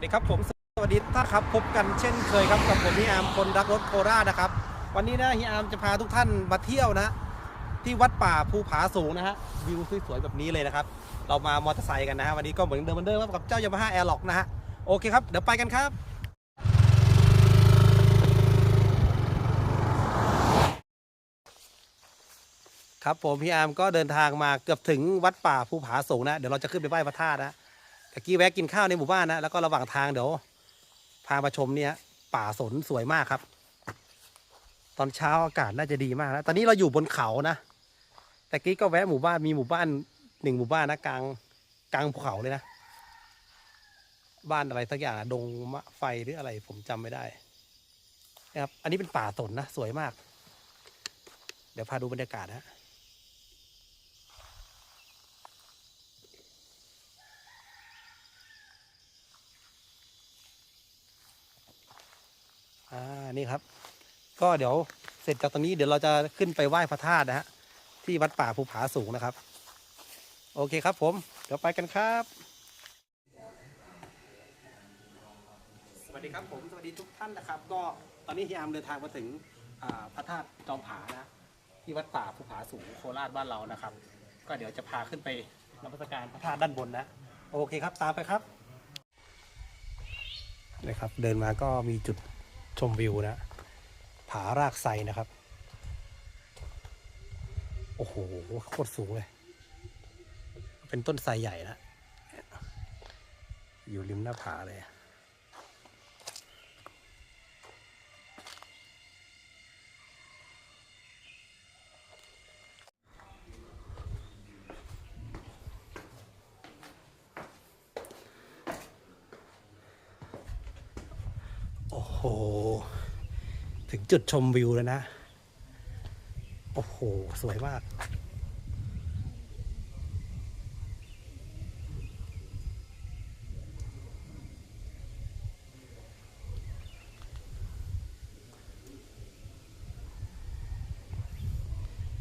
วัสดีครับผมสวัสดีท่านครับพบกันเช่นเคยครับกับผมฮิอามคนรักรถโคราชนะครับ วันนี้นะฮิอามจะพาทุกท่านมาเที่ยวนะ ที่วัดป่าภูผาสูงนะฮะวิวสวยๆแบบนี้เลยนะครับ เรามามอเตอร์ไซค์กันนะฮะวันนี้ก็เหมือนเดิมเหมือนเดิมครับกับเจ้ายามาฮ่าแอร์ล็อกนะฮะโอเคครับเดี๋ยวไปกันครับครับผมพี่อาร์มก็เดินทางมาเกือบถึงวัดป่าภูผาสูงนะ เดี๋ยวเราจะขึ้นไปไหว้พระธาตุนะ ตะกี้แวะกินข้าวในหมู่บ้านนะ แล้วก็ระหว่างทางเดี๋ยว พามาชมเนี่ยป่าสนสวยมากครับ ตอนเช้าอากาศน่าจะดีมากนะ ตอนนี้เราอยู่บนเขานะตะกี้ก็แวะหมู่บ้านมีหมู่บ้านหนึ่งหมู่บ้านนะกลางกลางภูเขาเลยนะ บ้านอะไรสักอย่างดงมะไฟหรืออะไร ผมจำไม่ได้นะครับ อันนี้เป็นป่าสนนะ สวยมาก เดี๋ยวพาดูบรรยากาศนะ อ่า นี่ครับ ก็เดี๋ยวเสร็จจากตรงนี้เดี๋ยวเราจะขึ้นไปไหว้พระธาตุนะฮะที่วัดป่าภูผาสูงนะครับ โอเคครับผม เดี๋ยวไปกันครับ สวัสดีครับผมสวัสดีทุกท่านนะครับ ก็ตอนนี้ที่อามเดินทางมาถึงอ่าพระธาตุจอมผานะที่วัดป่าภูผาสูงโคราชบ้านเรานะครับ ก็เดี๋ยวจะพาขึ้นไปนมัสการพระธาตุด้านบนนะ โอเคครับตามไปครับนะครับ เดินมาก็มีจุด ชมวิวนะ ผารากไซนะครับ โอ้โห โคตรสูงเลย เป็นต้นไทรใหญ่นะ อยู่ริมหน้าผาเลย อ้โห ถึงจุดชมวิวแล้วนะ โอ้โห สวยมาก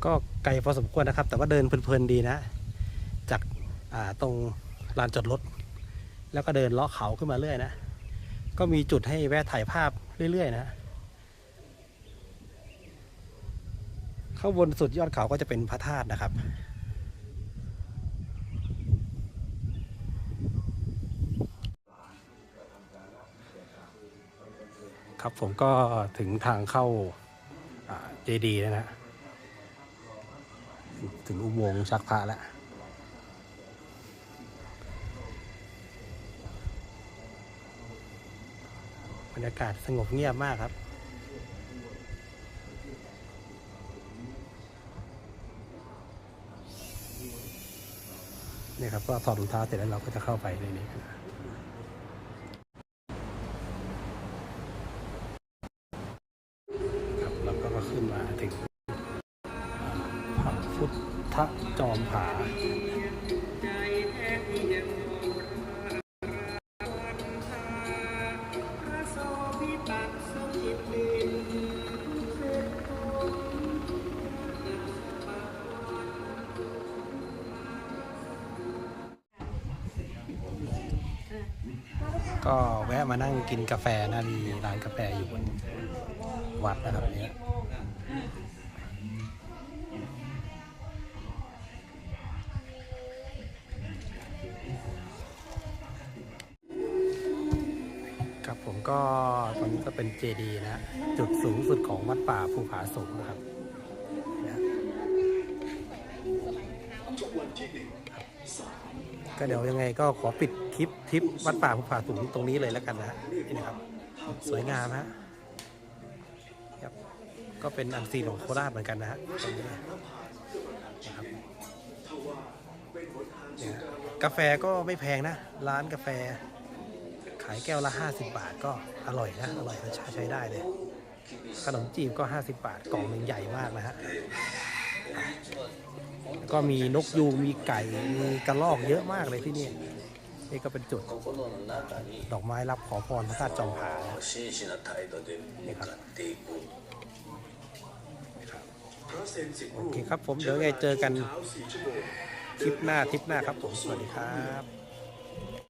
ก็ไกลพอสมควรนะครับ แต่ว่าเดินเพลินๆดีนะ จากาตรงลานจอดรถ แล้วก็เดินเลาะเขาขึ้นมาเรื่อยนะ ก็มีจุดให้แวะถ่ายภาพเรื่อย ๆ นะ ข้างบนสุดยอดเขาก็จะเป็นพระธาตุนะครับ ครับผมก็ถึงทางเข้าเจดีแล้วนะ ถึงอุโมงค์ชักพระแล้ว รรยากาศสงบเงียบมากครับ นี่ครับก็ถอดรองเท้าเสร็จแล้วเราก็จะเข้าไปในนี้กันครับแล้วก็ขึ้นมาถึงพระพุทธจอมผา ก็แวะมานั่งกินกาแฟนะมีร้านกาแฟอยู่บนวัดนะครับเนี้ยครับผมก็ตอนนี้ก็เป็นเจดีนะ จุดสูงสุดของวัดป่าภูผาสูงนะครับก็เดี๋ยวยังไงก็ขอปิดคลิปทริปวัดป่าภูผาสูงตรงนี้เลยแล้วกันนะนี่นะครับ สวยงามฮะครับก็เป็นอันซีนของโคราชเหมือนกันนะฮะตรงนี้นะครับกาแฟก็ไม่แพงนะ ร้านกาแฟ ขายแก้วละ 50 บาทก็อร่อยนะ อร่อยรสชาติใช้ได้เลย ขนมจีบก็ 50 บาท กล่องหนึ่งใหญ่มากนะฮะ ก็มีนกยูงมีไก่มีกระรอกเยอะมากเลยที่นี่นี่ก็เป็นจุด ดอกไม้รับขอพรพระธาตุจอมผานี่ครับโอเคครับผมเดี๋ยวไงเจอกันคลิปหน้าทริปหน้าครับผมสวัสดีครับ